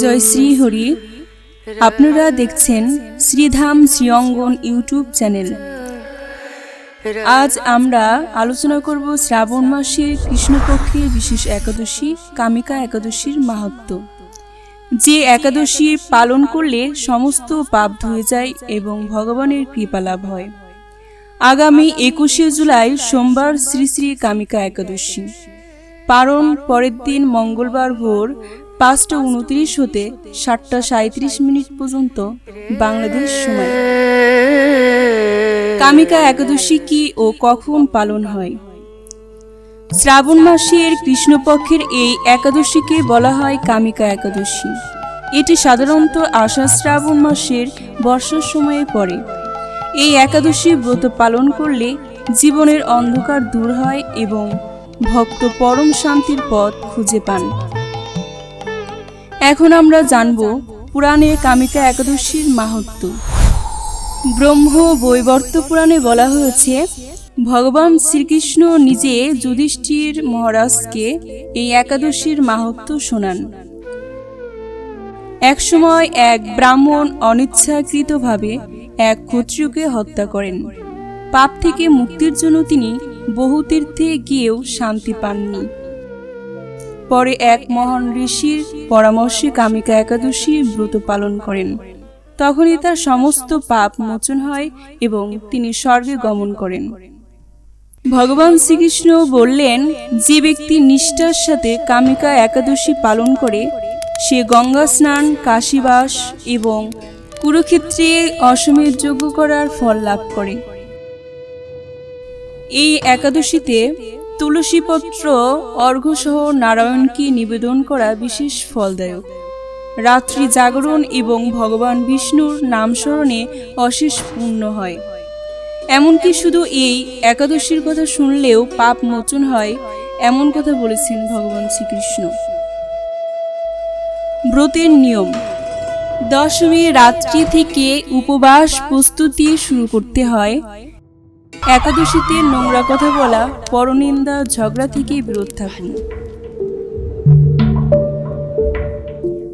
জয় শ্রী হরি আপনারা দেখছেন Sridham শ্রীঅঙ্গন YouTube channel. আজ আমরা আলোচনা করব শ্রাবণ মাসের কৃষ্ণপক্ষের বিশেষ একাদশী, কামিকা একাদশীর মাহাত্ম্য যে একাদশী পালন করলে সমস্ত পাপ ধুয়ে যায় এবং ভগবানের কৃপা লাভ হয়। আগামী একুশে জুলাই সোমবার শ্রী শ্রী কামিকা একাদশী। পারণ পরের দিন মঙ্গলবার ভোর পাঁচটা উনত্রিশ হতে সাতটা সাঁত্রিশ মিনিট পর্যন্ত বাংলাদেশ সময়। কামিকা একাদশী কি ও কখন পালন হয়? শ্রাবণ মাসের কৃষ্ণপক্ষের এই একাদশীকে বলা হয় কামিকা একাদশী। এটি সাধারণত আষাঢ় শ্রাবণ মাসের বর্ষার সময়ে পড়ে। এই একাদশী ব্রত পালন করলে জীবনের অন্ধকার দূর হয় এবং ভক্ত পরম শান্তির পথ খুঁজে পান। এখন আমরা জানব পুরাণের কামিকা একাদশীর মাহাত্ম্য ব্রহ্ম বৈবর্ত পুরাণে বলা হয়েছে, ভগবান শ্রীকৃষ্ণ নিজে যুধিষ্ঠির মহারাজকে এই একাদশীর মাহাত্ম্য শোনান। একসময় এক ব্রাহ্মণ অনিচ্ছাকৃতভাবে এক ক্ষত্রিয়কে হত্যা করেন। পাপ থেকে মুক্তির জন্য তিনি বহু তীর্থে গিয়েও শান্তি পাননি। পরে এক মহান ঋষির পরামর্শে কামিকা একাদশী ব্রত পালন করেন। তখনই তার সমস্ত পাপ মোচন হয় এবং তিনি স্বর্গে গমন করেন। ভগবান শ্রীকৃষ্ণ বললেন, যে ব্যক্তি নিষ্ঠার সাথে কামিকা একাদশী পালন করে, সে গঙ্গা স্নান, কাশীবাস এবং কুরুক্ষেত্রে অসমের যজ্ঞ করার ফল লাভ করে। এই একাদশীতে তুলসীপত্র অর্ঘ্যসহ নারায়ণকে নিবেদন করা বিশেষ ফলদায়ক। রাত্রি জাগরণ এবং ভগবান বিষ্ণুর নাম স্মরণে অশেষ পূর্ণ হয়। এমনকি শুধু এই একাদশীর কথা শুনলেও পাপ মোচন হয়, এমন কথা বলেছেন ভগবান শ্রীকৃষ্ণ। ব্রতের নিয়ম দশমী রাত্রি থেকে উপবাস প্রস্তুতি শুরু করতে হয়। একাদশীতে নোংরা কথা বলা, পরনিন্দা, ঝগড়া থেকে বিরত থাকুন।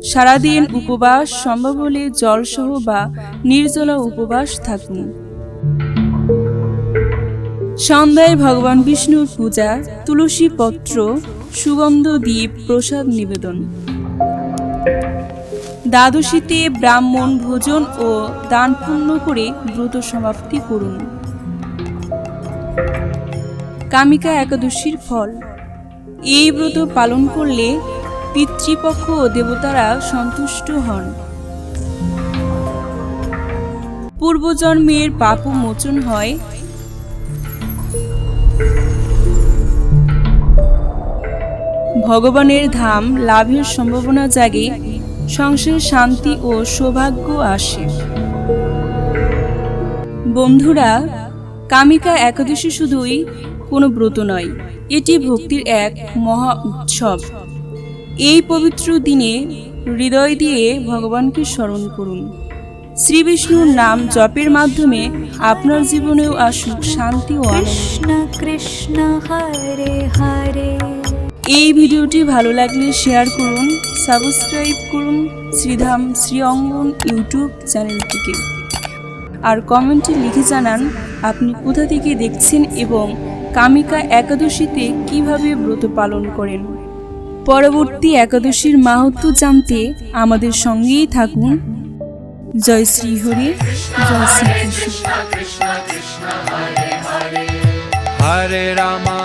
সারাদিন উপবাস সম্ভব হলে জলসহ বা নির্জলা উপবাস থাকুন। সন্ধ্যায় ভগবান বিষ্ণুর পূজা, তুলসী পত্র, সুগন্ধ দ্বীপ প্রসাদ নিবেদন। দ্বাদশীতে ব্রাহ্মণ ভোজন ও দান পূর্ণ করে ব্রত সমাপ্তি করুন। কামিকা একাদশীর ফল। এই ব্রত পালন করলে পিতৃপক্ষ ও দেবতারা সন্তুষ্ট হন। পূর্বজন্মের পাপ মোচন হয়। ভগবানের ধাম লাভের সম্ভাবনা জাগে সংসারে শান্তি ও সৌভাগ্য আসে। বন্ধুরা কামিকা একাদশী শুধুই কোনো ব্রত নয় এটি ভক্তির এক মহা উৎসব। এই পবিত্র দিনে হৃদয় দিয়ে ভগবানকে স্মরণ করুন। শ্রী বিষ্ণুর নাম জপের মাধ্যমে আপনার জীবনেও আসুক শান্তি ও কৃষ্ণ কৃষ্ণ হরে হরে। এই ভিডিওটি ভালো লাগলে শেয়ার করুন সাবস্ক্রাইব করুন শ্রীধাম শ্রী অঙ্গন ইউটিউব চ্যানেলটিকে। আর কমেন্টে লিখে জানান, আপনি কোথা থেকে দেখছেন এবং কামিকা একাদশীতে কীভাবে ব্রত পালন করেন? পরবর্তী একাদশীর মাহাত্ম জানতে আমাদের সঙ্গেই থাকুন। জয় শ্রী হরি জয় শ্রী কৃষ্ণ Hare Rama